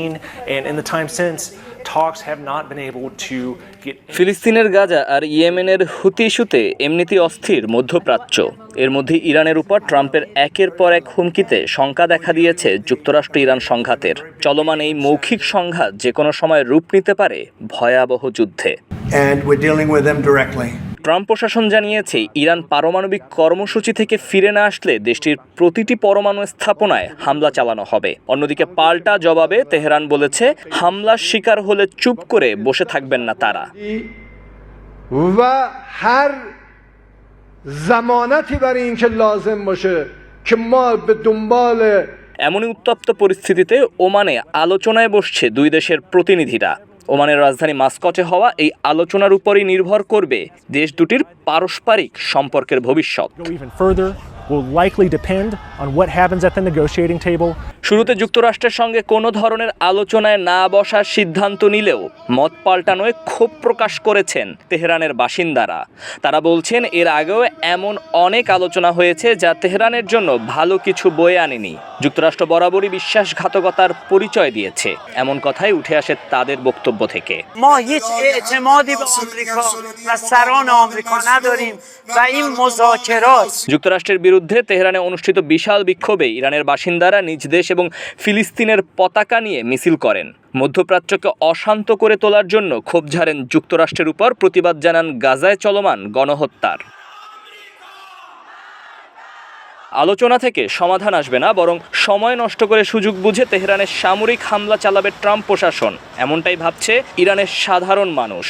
And in the time since, talks have not been able to get ফিলিস্তিনের গাজা আর ইয়েমেনের হুতি ইস্যুতে এমনিতেই অস্থির মধ্যপ্রাচ্য। এর মধ্যে ইরানের উপর ট্রাম্পের একের পর এক হুমকিতে শঙ্কা দেখা দিয়েছে যুক্তরাষ্ট্র ইরান সংঘাতের। চলমান এই মৌখিক সংঘাত যে কোনো সময় রূপ নিতে পারে ভয়াবহ যুদ্ধে। And we're dealing with them directly. Trump প্রশাসন জানিয়েছে ইরান পারমাণবিক কর্মসূচি থেকে ফিরে না আসলে দেশটির প্রতিটি পরমাণু স্থাপনায় হামলা চালানো হবে অন্যদিকে পাল্টা জবাবে তেহরান বলেছে হামলার শিকার হলে চুপ করে বসে থাকবেন না তারা و هر زمانتی برای اینکه لازم باشه که ما به دنبال এমনই উত্তপ্ত পরিস্থিতিতে ওমানে আলোচনায় বসছে দুই দেশের প্রতিনিধিরা ওমানের রাজধানী মাস্কটে হওয়া এই আলোচনার উপরই নির্ভর করবে দেশ দুটির পারস্পরিক সম্পর্কের ভবিষ্যৎ will likely depend on what happens at the negotiating table. শুরুতে যুক্তরাষ্ট্রের সঙ্গে কোনো ধরনের আলোচনায় না বসার সিদ্ধান্ত নিলেও মত পাল্টানোয় ক্ষোভ প্রকাশ করেছেন তেহরানের বাসিন্দারা। তারা বলছেন এর আগেও এমন অনেক আলোচনা হয়েছে যা তেহরানের জন্য ভালো কিছু বয়ে আনেনি। যুক্তরাষ্ট্র বরাবরই বিশ্বাসঘাতকতার পরিচয় দিয়েছে। এমন কথাই উঠে আসে তাদের বক্তব্য থেকে। যুক্তরাষ্ট্রের বিরুদ্ধে তেহরানে অনুষ্ঠিত বিশাল বিক্ষোভে ইরানের বাসিন্দারা নিজ দেশ এবং ফিলিস্তিনের পতাকা নিয়ে মিছিল করেন। মধ্যপ্রাচ্যকে অশান্ত করে তোলার জন্য ক্ষোভ ঝাড়েন যুক্তরাষ্ট্রের উপর প্রতিবাদ জানান গাজায় চলমান গণহত্যার। আলোচনা থেকে সমাধান আসবে না, বরং সময় নষ্ট করে সুযোগ বুঝে তেহরানের সামরিক হামলা চালাবে ট্রাম্প প্রশাসন। এমনটাই ভাবছে ইরানের সাধারণ মানুষ।